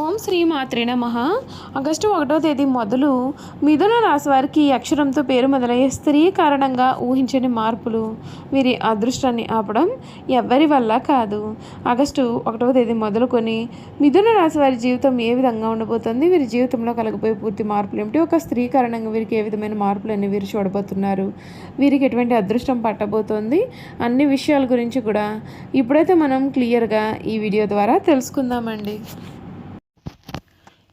ఓం శ్రీ మాత్రే నమ. ఆగస్టు ఒకటో తేదీ మొదలు మిథున రాశి వారికి అక్షరంతో పేరు మొదలయ్యే స్త్రీ కారణంగా ఊహించని మార్పులు వీరి అదృష్టాన్ని ఆపడం ఎవ్వరి వల్ల కాదు. ఆగస్టు ఒకటవ తేదీ మొదలుకొని మిథున రాశి వారి జీవితం ఏ విధంగా ఉండబోతుంది వీరి జీవితంలో కలగబోయే పూర్తి మార్పులు ఏమిటి ఒక స్త్రీ కారణంగా వీరికి ఏ విధమైన మార్పులు అన్ని వీరు చూడబోతున్నారు వీరికి ఎటువంటి అదృష్టం పట్టబోతోంది అన్ని విషయాల గురించి కూడా ఇప్పుడైతే మనం క్లియర్గా ఈ వీడియో ద్వారా తెలుసుకుందామండి.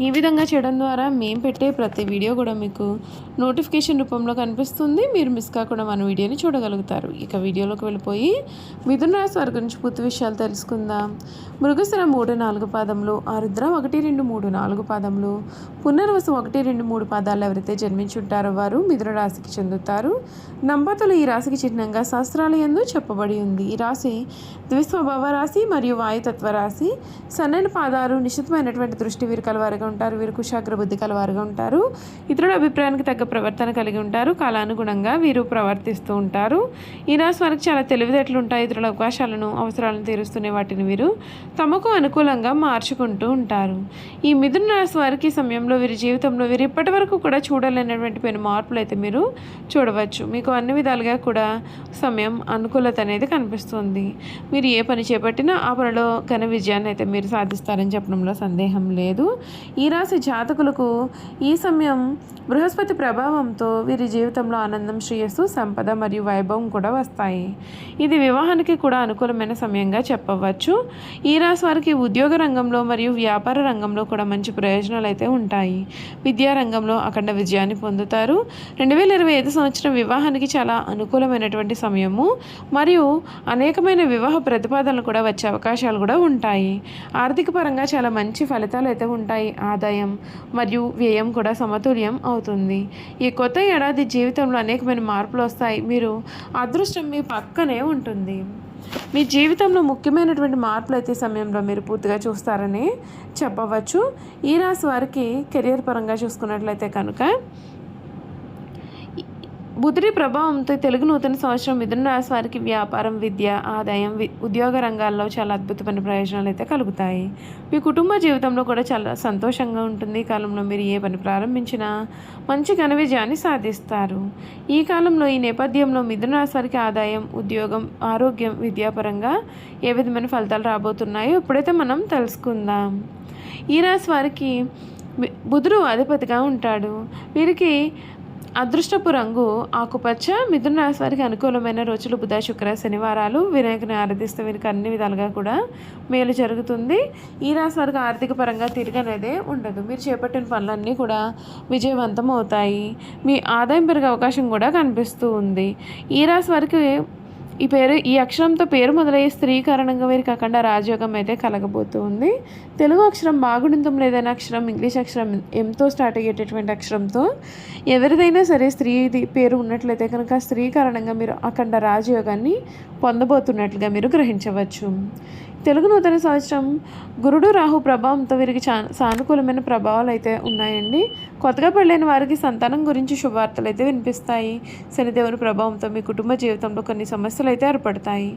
ఈ విధంగా చేయడం ద్వారా మేము పెట్టే ప్రతి వీడియో కూడా మీకు నోటిఫికేషన్ రూపంలో కనిపిస్తుంది. మీరు మిస్ కాకుండా మన వీడియోని చూడగలుగుతారు. ఇక వీడియోలోకి వెళ్ళిపోయి మిథున రాశి వారి గురించి పూర్తి విషయాలు తెలుసుకుందాం. మృగశిర మూడు నాలుగు పాదములు ఆరుద్ర ఒకటి రెండు మూడు నాలుగు పాదములు పునర్వసు ఒకటి రెండు మూడు పాదాలు ఎవరైతే జన్మించుంటారో వారు మిథున రాశికి చెందుతారు. నంబతులు ఈ రాశికి చిహ్నంగా శాస్త్రాలు ఎందు చెప్పబడి ఉంది. ఈ రాశి ద్విస్వభావ రాశి మరియు వాయుతత్వ రాశి. సన్నని పాదాలు నిశ్చితమైనటువంటి దృష్టి వీరు వారుగా ఉంటారు వీరు కుశాగ్ర బుద్ధి కలవారుగా ఉంటారు. ఇతరుల అభిప్రాయానికి తగ్గ ప్రవర్తన కలిగి ఉంటారు. కాలానుగుణంగా వీరు ప్రవర్తిస్తూ ఉంటారు. ఈ రాశి వారికి చాలా తెలివితేటలు ఉంటాయి. ఇతరుల అవకాశాలను అవసరాలను తీరుస్తునే వాటిని వీరు తమకు అనుకూలంగా మార్చుకుంటూ ఉంటారు. ఈ మిథున రాశి వారికి సమయంలో వీరి జీవితంలో వీరు ఇప్పటి వరకు కూడా చూడలేనటువంటి పెను మార్పులు అయితే మీరు చూడవచ్చు. మీకు అన్ని విధాలుగా కూడా సమయం అనుకూలత అనేది కనిపిస్తుంది. మీరు ఏ పని చేపట్టినా ఆ పనిలో ఘన విజయాన్ని అయితే మీరు సాధిస్తారని చెప్పడంలో సందేహం లేదు. ఈ రాశి జాతకులకు ఈ సమయం బృహస్పతి ప్రభావంతో వీరి జీవితంలో ఆనందం శ్రేయస్సు సంపద మరియు వైభవం కూడా వస్తాయి. ఇది వివాహానికి కూడా అనుకూలమైన సమయంగా చెప్పవచ్చు. ఈ రాశి వారికి ఉద్యోగ రంగంలో మరియు వ్యాపార రంగంలో కూడా మంచి ప్రయోజనాలు అయితే ఉంటాయి. విద్యా రంగంలో అఖండ విజయాన్ని పొందుతారు. రెండు వేల ఇరవై ఐదు సంవత్సరం వివాహానికి చాలా అనుకూలమైనటువంటి సమయము. మరియు అనేకమైన వివాహ ప్రతిపాదనలు కూడా వచ్చే అవకాశాలు కూడా ఉంటాయి. ఆర్థిక పరంగా చాలా మంచి ఫలితాలు అయితే ఉంటాయి. ఆదాయం మరియు వ్యయం కూడా సమతుల్యం అవుతుంది. ఈ కొత్త ఏడాది జీవితంలో అనేకమైన మార్పులు వస్తాయి. మీరు అదృష్టం మీ పక్కనే ఉంటుంది. మీ జీవితంలో ముఖ్యమైనటువంటి మార్పులు అయితే సమయంలో మీరు పూర్తిగా చూస్తారని చెప్పవచ్చు. ఈ రాశి వారికి కెరియర్ పరంగా చూసుకున్నట్లయితే కనుక బుధుడి ప్రభావంతో తెలుగు నూతన సంవత్సరం మిథున రాశి వారికి వ్యాపారం విద్య ఆదాయం వి ఉద్యోగ రంగాల్లో చాలా అద్భుతమైన ప్రయోజనాలు అయితే కలుగుతాయి. మీ కుటుంబ జీవితంలో కూడా చాలా సంతోషంగా ఉంటుంది. ఈ కాలంలో మీరు ఏ పని ప్రారంభించినా మంచి ఘన విజయాన్ని సాధిస్తారు. ఈ కాలంలో ఈ నేపథ్యంలో మిథున రాశి వారికి ఆదాయం ఉద్యోగం ఆరోగ్యం విద్యాపరంగా ఏ విధమైన ఫలితాలు రాబోతున్నాయో ఇప్పుడైతే మనం తెలుసుకుందాం. ఈ రాశి వారికి బుధుడు అధిపతిగా ఉంటాడు. వీరికి అదృష్టపు రంగు ఆకుపచ్చ మిథున రాశి వారికి అనుకూలమైన రోజులు బుధ శుక్ర శనివారాలు. వినాయకుని ఆరాధిస్తే వీరికి అన్ని విధాలుగా కూడా మేలు జరుగుతుంది. ఈ రాశి వారికి ఆర్థిక పరంగా తిరగనేదే ఉండదు. మీరు చేపట్టిన పనులన్నీ కూడా విజయవంతం అవుతాయి. మీ ఆదాయం పెరిగే అవకాశం కూడా కనిపిస్తూ ఉంది. ఈ రాశి వారికి ఈ పేరు ఈ అక్షరంతో పేరు మొదలయ్యే స్త్రీ కారణంగా వీరికి అఖండ రాజయోగం అయితే కలగబోతూ ఉంది. తెలుగు అక్షరం బాగుణితం లేదైన అక్షరం ఇంగ్లీష్ అక్షరం ఎంతో స్టార్ట్ అయ్యేటటువంటి అక్షరంతో ఎవరిదైనా సరే స్త్రీది పేరు ఉన్నట్లయితే కనుక స్త్రీ కారణంగా మీరు అఖండ రాజయోగాన్ని పొందబోతున్నట్లుగా మీరు గ్రహించవచ్చు. తెలుగు నూతన సంవత్సరం గురుడు రాహు ప్రభావంతో వీరికి చా సానుకూలమైన ప్రభావాలు అయితే ఉన్నాయండి. కొత్తగా పెళ్ళైన వారికి సంతానం గురించి శుభవార్తలు అయితే వినిపిస్తాయి. శనిదేవుని ప్రభావంతో మీ కుటుంబ జీవితంలో కొన్ని సమస్యలు అయితే ఏర్పడతాయి.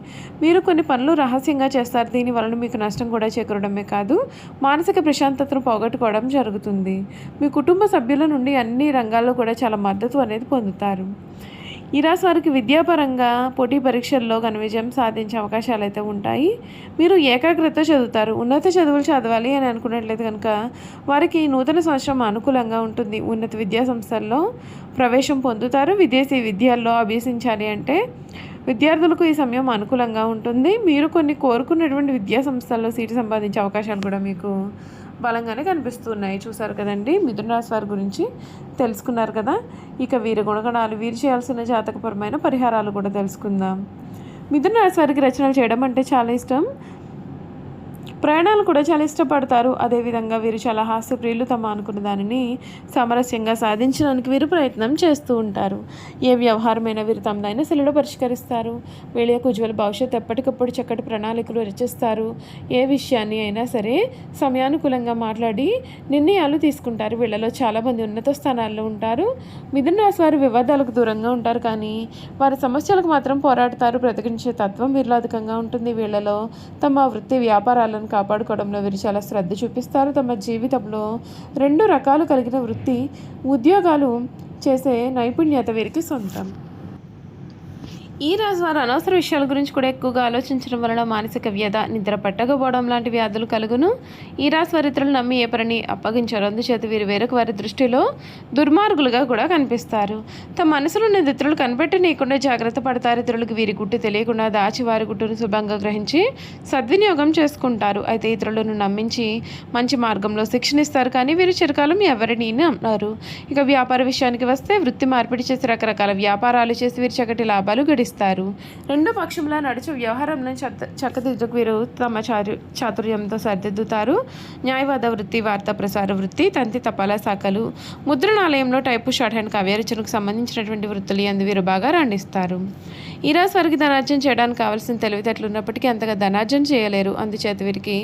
మీరు కొన్ని పనులు రహస్యంగా చేస్తారు. దీని వలన మీకు నష్టం కూడా చేకూరడమే కాదు మానసిక ప్రశాంతతను పోగొట్టుకోవడం జరుగుతుంది. మీ కుటుంబ సభ్యుల నుండి అన్ని రంగాల్లో కూడా చాలా మద్దతు అనేది పొందుతారు. ఈ రాశి వారికి విద్యాపరంగా పోటీ పరీక్షల్లో ఘన విజయం సాధించే అవకాశాలు అయితే ఉంటాయి. మీరు ఏకాగ్రత చదువుతారు. ఉన్నత చదువులు చదవాలి అని అనుకున్నట్లయితే కనుక వారికి నూతన సంవత్సరం అనుకూలంగా ఉంటుంది. ఉన్నత విద్యా సంస్థల్లో ప్రవేశం పొందుతారు. విదేశీ విద్యల్లో అభ్యసించాలి అంటే విద్యార్థులకు ఈ సమయం అనుకూలంగా ఉంటుంది. మీరు కొన్ని కోరుకున్నటువంటి విద్యా సంస్థల్లో సీటు సంపాదించే అవకాశాలు కూడా మీకు బలంగానే కనిపిస్తున్నాయి. చూసారు కదండి మిథున రాశి వారి గురించి తెలుసుకున్నారు కదా. ఇక వీరి గుణగణాలు వీరు చేయాల్సిన జాతకపరమైన పరిహారాలు కూడా తెలుసుకుందాం. మిథున రాశి వారికి రచనలు చేయడం అంటే చాలా ఇష్టం. ప్రయాణాలు కూడా చాలా ఇష్టపడతారు. అదేవిధంగా వీరు చాలా హాస్యప్రియులు తమ అనుకున్న దానిని సామరస్యంగా సాధించడానికి వీరు ప్రయత్నం చేస్తూ ఉంటారు. ఏ వ్యవహారమైనా వీరు తమదైన శైలిలో పరిష్కరిస్తారు. వీళ్ళ యొక్క ఉజ్వల భవిష్యత్తు ఎప్పటికప్పుడు చక్కటి ప్రణాళికలు రచిస్తారు. ఏ విషయాన్ని అయినా సరే సమయానుకూలంగా మాట్లాడి నిర్ణయాలు తీసుకుంటారు. వీళ్ళలో చాలామంది ఉన్నత స్థానాల్లో ఉంటారు. మిథున రాశి వారు వివాదాలకు దూరంగా ఉంటారు కానీ వారి సమస్యలకు మాత్రం పోరాడతారు. బ్రతికించే తత్వం వీరిలో అధికంగా ఉంటుంది. వీళ్ళలో తమ వృత్తి వ్యాపారాలను కాపాడుకోవడంలో వీరు చాలా శ్రద్ధ చూపిస్తారు. తమ జీవితంలో రెండు రకాలు కలిగిన వృత్తి ఉద్యోగాలు చేసే నైపుణ్యత వీరికి సొంతం. ఈ రాజు వారు అనవసర విషయాల గురించి కూడా ఎక్కువగా ఆలోచించడం వలన మానసిక వ్యధ నిద్ర పట్టకపోవడం లాంటి వ్యాధులు కలుగును. ఈ రాశి వారి ఇతరులు నమ్మి ఏ పనిని అప్పగించారు అందుచేత వీరు వేరొక వారి దృష్టిలో దుర్మార్గులుగా కూడా కనిపిస్తారు. తమ మనసులో ఉన్న ఇతరులు కనిపెట్టనీయకుండా జాగ్రత్త పడతారు. ఇతరులకు వీరి గుట్టు తెలియకుండా దాచి వారి గుట్టును శుభంగా గ్రహించి సద్వినియోగం చేసుకుంటారు. అయితే ఇతరులను నమ్మించి మంచి మార్గంలో శిక్షణ ఇస్తారు కానీ వీరు చిరకాలం ఎవరిని అన్నారు ఇక వ్యాపార విషయానికి వస్తే వృత్తి మార్పిడి చేసి రకరకాల వ్యాపారాలు చేసి వీరి చక్కటి లాభాలు ఇస్తారు. రెండో పక్షంలో నడుచు వ్యవహారంను చక్క చక్కదిద్దుకు వీరు తమ చారు చాతుర్యంతో సరిదిద్దుతారు. న్యాయవాద వృత్తి వార్తా ప్రసార వృత్తి తంతి తపాలా శాఖలు. ముద్రణాలయంలో టైపు షార్ట్ హ్యాండ్ కవ్యరచనకు సంబంధించినటువంటి వృత్తులు అందు వీరు బాగా రాణిస్తారు. ఈ రాశి వారికి ధనార్జన చేయడానికి కావాల్సిన తెలివితేటలు ఉన్నప్పటికీ అంతగా ధనార్జన చేయలేరు. అందుచేత వీరికి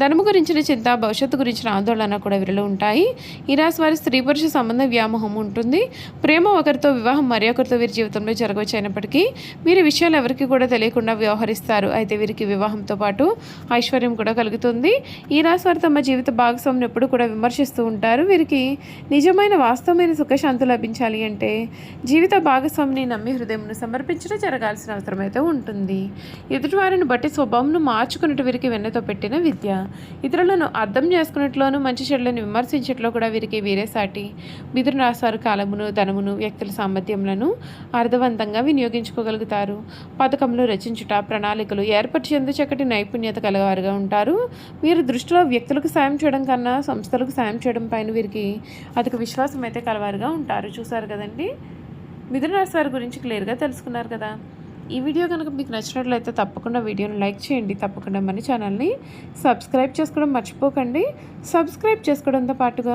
ధనము గురించిన చింత భవిష్యత్తు గురించిన ఆందోళన కూడా వీరిలో ఉంటాయి. ఈ రాశి వారి స్త్రీ పురుష సంబంధ వ్యామోహం ఉంటుంది. ప్రేమ ఒకరితో వివాహం మరి ఒకరితో వీరి జీవితంలో జరగవచ్చు అయినప్పటికీ వీరి విషయాలు ఎవరికి కూడా తెలియకుండా వ్యవహరిస్తారు. అయితే వీరికి వివాహంతో పాటు ఐశ్వర్యం కూడా కలుగుతుంది. ఈ రాశి వారు తమ జీవిత భాగస్వామిని ఎప్పుడు కూడా విమర్శిస్తూ ఉంటారు. వీరికి నిజమైన వాస్తవమైన సుఖశాంతి లభించాలి అంటే జీవిత భాగస్వామిని నమ్మి హృదయంను సమర్పించడం జరగాల్సిన అవసరం అయితే ఉంటుంది. ఎదుటివారిని బట్టి స్వభావంను మార్చుకున్నట్టు వీరికి వెన్నతో పెట్టిన విద్య. ఇతరులను అర్థం చేసుకున్నట్లోనూ మంచి చెడులను విమర్శించట్లో కూడా వీరికి వీరే సాటి. మిథున రాశారు కాలమును ధనమును వ్యక్తుల సామర్థ్యములను అర్థవంతంగా వినియోగించుకోగలుగుతారు. పథకంలో రచించుట ప్రణాళికలు ఏర్పరిచేందు చక్కటి నైపుణ్యత కలవారుగా ఉంటారు? వీరు దృష్టిలో వ్యక్తులకు సాయం చేయడం కన్నా సంస్థలకు సాయం చేయడం పైన వీరికి అధిక విశ్వాసం అయితే కలవారుగా ఉంటారు. చూసారు కదండి? మిథున రాశి వారి గురించి క్లియర్గా తెలుసుకున్నారు కదా? ఈ వీడియో కనుక మీకు నచ్చినట్లయితే తప్పకుండా వీడియోని లైక్ చేయండి. తప్పకుండా మన ఛానల్ని సబ్స్క్రైబ్ చేసుకోవడం మర్చిపోకండి. సబ్స్క్రైబ్ చేసుకోవడంతో పాటుగా